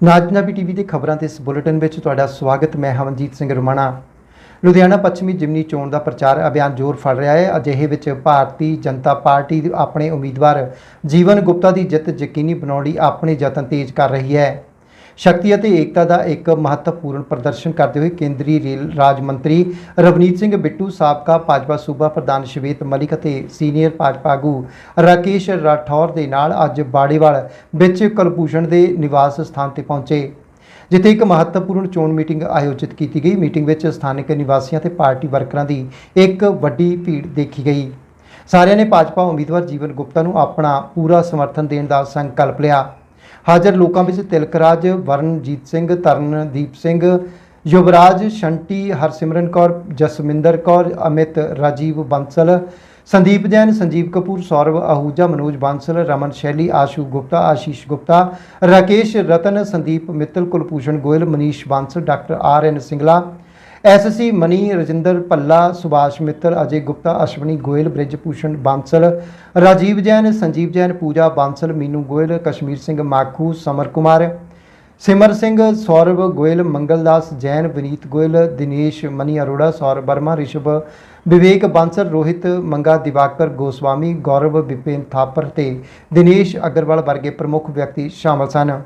ਨਾਜ Punjabi TV ਦੇ ਖਬਰਾਂ ਤੇ ਇਸ ਬੁਲੇਟਿਨ ਵਿੱਚ ਤੁਹਾਡਾ ਸਵਾਗਤ, ਮੈਂ ਹਮਨਜੀਤ ਸਿੰਘ ਰੁਮਾਣਾ। ਲੁਧਿਆਣਾ ਪੱਛਮੀ ਜਿਮਨੀ ਚੋਣ ਦਾ ਪ੍ਰਚਾਰ ਅਭਿਆਨ ਜ਼ੋਰ ਫੜ ਰਿਹਾ ਹੈ। ਅਜਿਹੇ ਵਿੱਚ ਭਾਰਤੀ ਜਨਤਾ ਪਾਰਟੀ ਆਪਣੇ ਉਮੀਦਵਾਰ ਜੀਵਨ ਗੁਪਤਾ ਦੀ ਜਿੱਤ ਯਕੀਨੀ ਬਣਾਉਣ ਲਈ ਆਪਣੇ ਯਤਨ ਤੇਜ਼ ਕਰ ਰਹੀ ਹੈ। ਸ਼ਕਤੀ ਅਤੇ ਏਕਤਾ ਦਾ ਇੱਕ ਮਹੱਤਵਪੂਰਨ ਪ੍ਰਦਰਸ਼ਨ ਕਰਦੇ ਹੋਏ ਕੇਂਦਰੀ ਰੇਲ ਰਾਜ ਮੰਤਰੀ ਰਵਨੀਤ ਸਿੰਘ ਬਿੱਟੂ, ਸਾਬਕਾ ਭਾਜਪਾ ਸੂਬਾ ਪ੍ਰਧਾਨ ਸ਼ਵੇਤ ਮਲਿਕ ਅਤੇ ਸੀਨੀਅਰ ਭਾਜਪਾ ਆਗੂ ਰਾਕੇਸ਼ ਰਾਠੌਰ ਦੇ ਨਾਲ ਅੱਜ ਬਾੜੇਵਾਲ ਵਿੱਚ ਕੁਲਭੂਸ਼ਣ ਦੇ ਨਿਵਾਸ ਸਥਾਨ ਤੇ ਪਹੁੰਚੇ, ਜਿੱਥੇ ਇੱਕ ਮਹੱਤਵਪੂਰਨ ਚੋਣ ਮੀਟਿੰਗ ਆਯੋਜਿਤ ਕੀਤੀ ਗਈ। ਮੀਟਿੰਗ ਵਿੱਚ ਸਥਾਨਕ ਨਿਵਾਸੀਆਂ ਤੇ ਪਾਰਟੀ ਵਰਕਰਾਂ ਦੀ ਇੱਕ ਵੱਡੀ ਭੀੜ ਦੇਖੀ ਗਈ। ਸਾਰਿਆਂ ਨੇ ਭਾਜਪਾ ਉਮੀਦਵਾਰ ਜੀਵਨ ਗੁਪਤਾ ਨੂੰ ਆਪਣਾ ਪੂਰਾ ਸਮਰਥਨ ਦੇਣ ਦਾ ਸੰਕਲਪ ਲਿਆ। ਹਾਜ਼ਰ ਲੋਕਾਂ ਵਿੱਚ ਤਿਲਕਰਾਜ ਵਰਨਜੀਤ ਸਿੰਘ, ਤਰਨਦੀਪ ਸਿੰਘ, ਯੁਵਰਾਜ Shunty, Harsimran Kaur, Jasminder Kaur, Amit Rajiv Bansal, Sandeep Jain, Sanjeev Kapoor, Saurav Ahuja, Manoj Bansal, Raman Shelly, Ashu Gupta, Ashish Gupta, Rakesh Ratan, Sandeep Mittal, Kulbhushan Goyal, Manish Bansal, doctor R N Singla SC Mani, Rajinder Bhalla, Subhash Mittar Ajay Gupta, Ashwani Goyal, Brij Bhushan Bansal, Rajeev Jain, Sanjeev Jain, Pooja Bansal, Meenu Goyal, Kashmir Singh Makhu, Samar Kumar, Simar Singh, Saurav Goyal Mangaldas Jain, Vineet Goyal, Dinesh Mani Arora, Saurav Verma, Rishabh Vivek Bansal, Rohit Manga, Diwakar Goswami, ਗੌਰਵ ਵਿਪੇਨ ਥਾਪਰ ਤੇ ਦਿਨੇਸ਼ ਅਗਰਵਾਲ ਵਰਗੇ ਪ੍ਰਮੁੱਖ ਵਿਅਕਤੀ ਸ਼ਾਮਲ ਸਨ।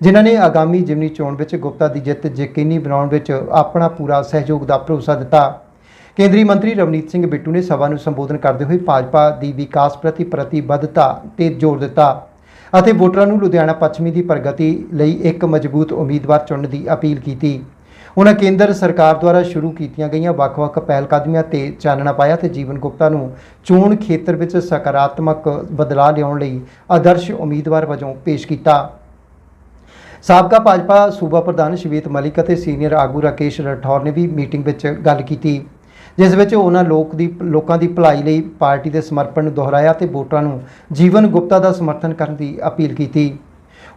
ਜਿਨ੍ਹਾਂ ਨੇ ਆਗਾਮੀ ਜਿਮਨੀ ਚੋਣ ਵਿੱਚ ਗੁਪਤਾ ਦੀ ਜਿੱਤ ਯਕੀਨੀ ਬਣਾਉਣ ਵਿੱਚ ਆਪਣਾ ਪੂਰਾ ਸਹਿਯੋਗ ਦਾ ਭਰੋਸਾ ਦਿੱਤਾ। ਕੇਂਦਰੀ ਮੰਤਰੀ ਰਵਨੀਤ ਸਿੰਘ ਬਿੱਟੂ ਨੇ ਸਭਾ ਨੂੰ ਸੰਬੋਧਨ ਕਰਦੇ ਹੋਏ ਭਾਜਪਾ ਦੀ ਵਿਕਾਸ ਪ੍ਰਤੀ ਪ੍ਰਤੀਬੱਧਤਾ ਤੇ ਜ਼ੋਰ ਦਿੱਤਾ ਅਤੇ ਵੋਟਰਾਂ ਨੂੰ ਲੁਧਿਆਣਾ ਪੱਛਮੀ ਦੀ ਪ੍ਰਗਤੀ ਲਈ ਇੱਕ ਮਜ਼ਬੂਤ ਉਮੀਦਵਾਰ ਚੁਣਨ ਦੀ ਅਪੀਲ ਕੀਤੀ। ਉਹਨਾਂ ਕੇਂਦਰ ਸਰਕਾਰ ਦੁਆਰਾ ਸ਼ੁਰੂ ਕੀਤੀਆਂ ਗਈਆਂ ਵੱਖ-ਵੱਖ ਪਹਿਲਕਦਮੀਆਂ ਤੇ ਚਾਨਣਾ ਪਾਇਆ ਤੇ ਜੀਵਨ ਗੁਪਤਾ ਨੂੰ ਚੋਣ ਖੇਤਰ ਵਿੱਚ ਸਕਾਰਾਤਮਕ ਬਦਲਾਅ ਲਿਆਉਣ ਲਈ ਆਦਰਸ਼ ਉਮੀਦਵਾਰ ਵਜੋਂ ਪੇਸ਼ ਕੀਤਾ। ਸਾਬਕਾ ਭਾਜਪਾ ਸੂਬਾ ਪ੍ਰਧਾਨ ਸ਼ਵੇਤ ਮਲਿਕ ਅਤੇ ਸੀਨੀਅਰ ਆਗੂ ਰਾਕੇਸ਼ ਰਾਠੌਰ ਨੇ ਵੀ ਮੀਟਿੰਗ ਵਿੱਚ ਗੱਲ ਕੀਤੀ, ਜਿਸ ਵਿੱਚ ਉਹਨਾਂ ਲੋਕ ਦੀ, ਲੋਕਾਂ ਦੀ ਭਲਾਈ ਲਈ ਪਾਰਟੀ ਦੇ ਸਮਰਪਣ ਨੂੰ ਦੁਹਰਾਇਆ ਤੇ ਵੋਟਰਾਂ ਨੂੰ ਜੀਵਨ ਗੁਪਤਾ ਦਾ ਸਮਰਥਨ ਕਰਨ ਦੀ ਅਪੀਲ ਕੀਤੀ।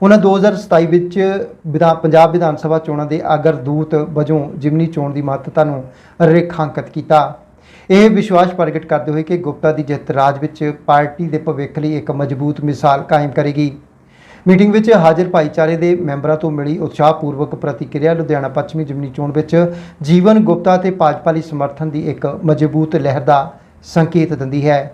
ਉਹਨਾਂ 2027 ਵਿੱਚ ਵਿਧਾਨ ਪੰਜਾਬ ਵਿਧਾਨ ਸਭਾ ਚੋਣਾਂ ਦੇ ਅਗਰਦੂਤ ਵਜੋਂ ਜਿਮਨੀ ਚੋਣ ਦੀ ਮਹੱਤਤਾ ਨੂੰ ਰੇਖਾਂਕਿਤ ਕੀਤਾ। ਇਹ ਵਿਸ਼ਵਾਸ ਪ੍ਰਗਟ ਕਰਦੇ ਹੋਏ ਕਿ ਗੁਪਤਾ ਦੀ ਜਿੱਤ ਰਾਜ ਵਿੱਚ ਪਾਰਟੀ ਦੇ ਭਵਿੱਖ ਲਈ ਇੱਕ ਮਜ਼ਬੂਤ ਮਿਸਾਲ ਕਾਇਮ ਕਰੇਗੀ। ਮੀਟਿੰਗ ਵਿੱਚ ਹਾਜ਼ਰ ਭਾਈਚਾਰੇ ਦੇ ਮੈਂਬਰਾਂ ਤੋਂ ਮਿਲੀ ਉਤਸ਼ਾਹਪੂਰਵਕ ਪ੍ਰਤੀਕਿਰਿਆ, ਲੁਧਿਆਣਾ ਪੱਛਮੀ ਜਿਮਨੀ ਚੋਣ ਵਿੱਚ ਜੀਵਨ ਗੁਪਤਾ ਤੇ ਭਾਜਪਾ ਲਈ ਸਮਰਥਨ ਦੀ ਇੱਕ ਮਜ਼ਬੂਤ ਲਹਿਰ ਦਾ ਸੰਕੇਤ ਦਿੰਦੀ ਹੈ।